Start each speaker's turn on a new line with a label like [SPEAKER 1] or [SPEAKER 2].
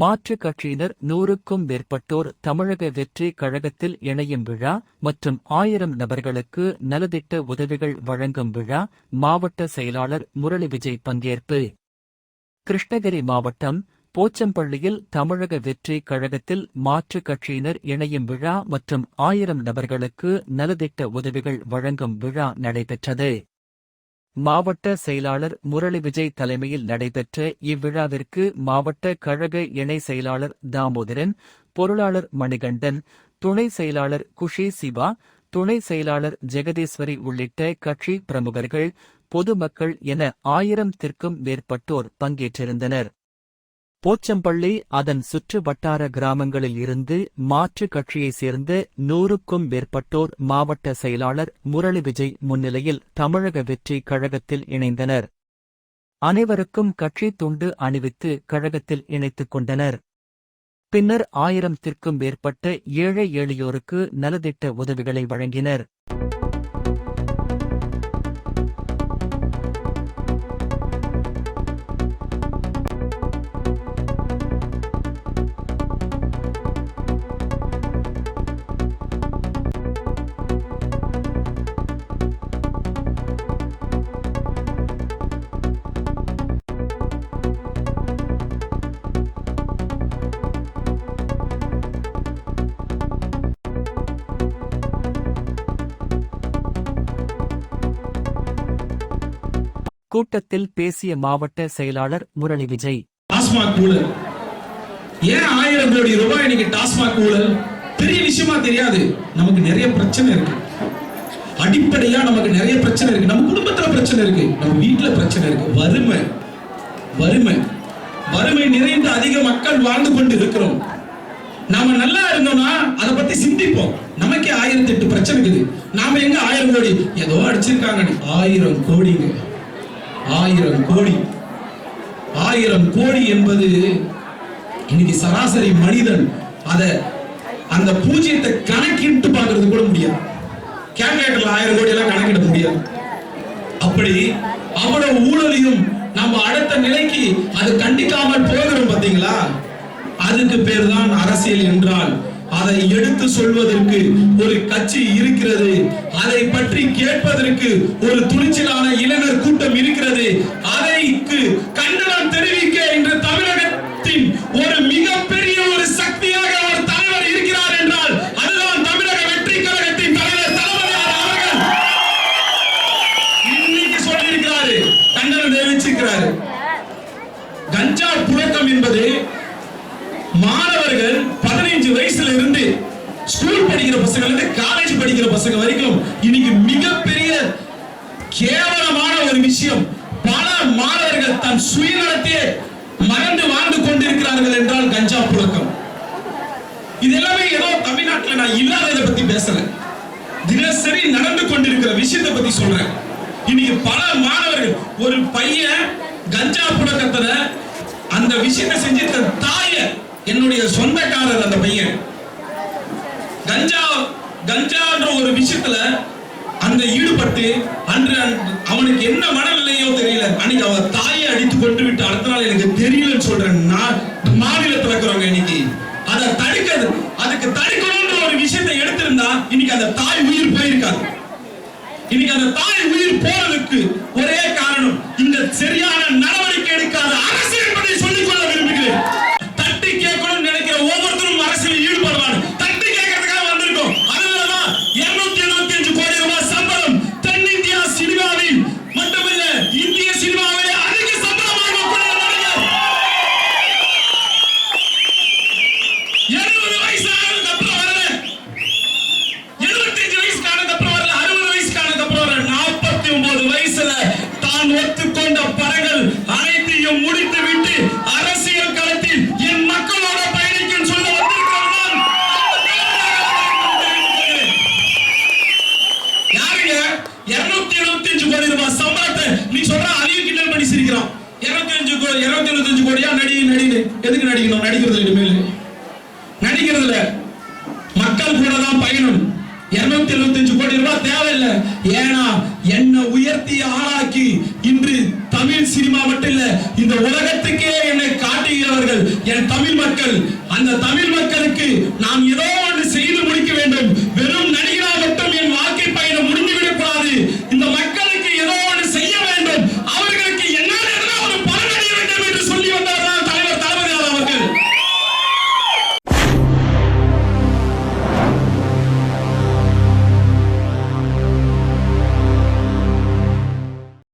[SPEAKER 1] மாற்றுக் கட்சியினர் நூறுக்கும் மேற்பட்டோர் தமிழக வெற்றி கழகத்தில் இணையும் விழா மற்றும் ஆயிரம் நபர்களுக்கு நலத்திட்ட உதவிகள் வழங்கும் விழா மாவட்ட செயலாளர் முரளி விஜய் பங்கேற்பு. கிருஷ்ணகிரி மாவட்டம் போச்சம்பள்ளியில் தமிழக வெற்றி கழகத்தில் மாற்றுக் கட்சியினர் இணையும் விழா மற்றும் ஆயிரம் நபர்களுக்கு நலத்திட்ட உதவிகள் வழங்கும் விழா நடைபெற்றது. மாவட்ட செயலாளர் முரளி விஜய் தலைமையில் நடைபெற்ற இவ்விழாவிற்கு மாவட்ட கழக இணை செயலாளர் தாமோதரன் பொருளாளர் மணிகண்டன் துணை செயலாளர் குஷி சிவா துணை செயலாளர் ஜெகதீஸ்வரி உள்ளிட்ட கட்சி பிரமுகர்கள் பொதுமக்கள் என ஆயிரத்திற்கும் மேற்பட்டோர் பங்கேற்றிருந்தனர். போச்சம்பள்ளி அதன் சுற்று வட்டார கிராமங்களில் இருந்து மாற்றுக் கட்சியைச் சேர்ந்த நூறுக்கும் மேற்பட்டோர் மாவட்ட செயலாளர் முரளி விஜய் முன்னிலையில் தமிழக வெற்றி கழகத்தில் இணைந்தனர். அனைவருக்கும் கட்சி துண்டு அணிவித்து கழகத்தில் இணைத்துக் கொண்டனர். பின்னர் ஆயிரத்திற்கும் மேற்பட்ட ஏழை எளியோருக்கு நலத்திட்ட உதவிகளை வழங்கினர். கூட்டத்தில் பேசிய மாவட்ட செயலாளர் முரளி விஜய்.
[SPEAKER 2] டாஸ்மாக் ஊழல். ஏன் ஆயிரம் கோடி ரூபாய் இன்னைக்கு டாஸ்மாக் ஊழல்? பெரிய விஷயமா தெரியாது. நமக்கு நிறைய பிரச்சனை இருக்கு. அடிப்படையா நமக்கு நிறைய பிரச்சனை இருக்கு. நம்ம குடும்பத்துல பிரச்சனை இருக்கு. நம்ம வீட்டுல பிரச்சனை இருக்கு. வறுமை. வறுமை. வறுமை நிறைந்த அதிக மக்கள் வாழ்ந்து கொண்டு இருக்கிறோம். நாம நல்லா இருந்தோம்னா அதை பத்தி சிந்திப்போம். நமக்கே ஆயிரத்தி எட்டு பிரச்சனை இருக்குது. நாம எங்க ஆயிரம் கோடி? ஏதோ அடிச்சிருக்காங்க ஆயிரம் கோடிங்க. ஆயிரம் கோடி. ஆயிரம் கோடி என்பது இன்னைக்கு சராசரி மனிதன் அத அந்த பூஜ்ஜியத்தை கணக்கிட்டு பார்க்கறது கூட முடியாது. கேல்குலேட்டர்ல ஆயிரம் கோடி எல்லாம் கணக்கிட முடியாது. அப்படி அவ்வளவு ஊழலையும் நம்ம அடுத்த நிலைக்கு அது கண்டிக்காமல் போகிறோம் பாத்தீங்களா? அதுக்கு பேர் தான் அரசியல் என்றால் அதை எடுத்து சொல்வதற்கு ஒரு கட்சி இருக்கிறது. அதை பற்றி கேட்பதற்கு ஒரு துணிச்சலான இளைஞர் கூட்டம் இருக்கிறது. அதைக்கு கண்டனம் தெரிவிக்க இன்று தமிழகத்தின் ஒரு மிகப்பெரிய ஒரு சக்தியாக ஒரு தலைவர் இருக்கிறார் என்றால் அதுதான் தமிழக வெற்றி கழகத்தின் தலைவர் தளபதியார் அவர்கள். இன்னைக்கு சொல்லியிருக்கிறாரு கண்டனம் தெரிவிச்சிருக்கிறாரு. கஞ்சா புழக்கம் என்பது மாணவர்கள் ஸ்கூல் படிக்கிற பசங்கள்ல இருந்து காலேஜ் படிக்கிற பசங்க வரைக்கும் இன்னைக்கு மிகப்பெரிய கேவலமான ஒரு விஷயம். பல மாணவர்கள் தன் சுயநலத்தையே மறந்து வாழ்ந்து கொண்டிருக்கிறார்கள் என்றால் கஞ்சா புழக்கம். இது எல்லாமே ஏதோ தமிழ்நாட்டில் நான் இல்லாததை பத்தி பேசல. தினசரி நடந்து கொண்டிருக்கிற விஷயத்தை பத்தி சொல்றேன். இன்னைக்கு பல மாணவர்கள் ஒரு பையன் கஞ்சா புழக்கத்துல அந்த விஷயத்தை செஞ்சு தன் தாய என்னுடைய சொந்தக்காரர் அந்த பையன் கஞ்சா கஞ்சான்ற ஒரு விஷயத்துல அந்த ஈடுபட்டு அன்று அவனுக்கு என்ன மனநிலையோ தெரியல. அன்னைக்கு அவன் தாயை அடித்து கொண்டு விட்டு அடுத்த நாள் எனக்கு தெரியலன்னு சொல்றேன் நான் மாநிலத்துல இருக்கிறவங்க இன்னைக்கு. அதை தடுக்கிறது. அதுக்கு தடுக்கணும்ன்ற ஒரு விஷயத்தை எடுத்திருந்தா இன்னைக்கு அந்த தாய் உயிர் போயிருக்காது. இன்னைக்கு அந்த தாய் உயிர் போறதுக்கு ஒரே காரணம் இந்த சரியான நடவடிக்கை எடுக்காத அரசு இருநூத்தி இருபத்தஞ்சு கோடியா நடி நடினு எதுக்கு நடிக்கணும்? நடிக்கிறது இனிமேல். நடிக்கிறதுல மக்கள் கூட தான் பயணம். இருநூத்தி எழுபத்தஞ்சு கோடி ரூபாய் தேவையில்லை. ஏன்னா என்னை உயர்த்தி ஆளாக்கி இன்று தமிழ் சினிமா மட்டும் இல்ல இந்த உலகத்துக்கே என்னை காட்டுகிறவர்கள் என் தமிழ் மக்கள். அந்த தமிழ் மக்களுக்கு நான் ஏதோ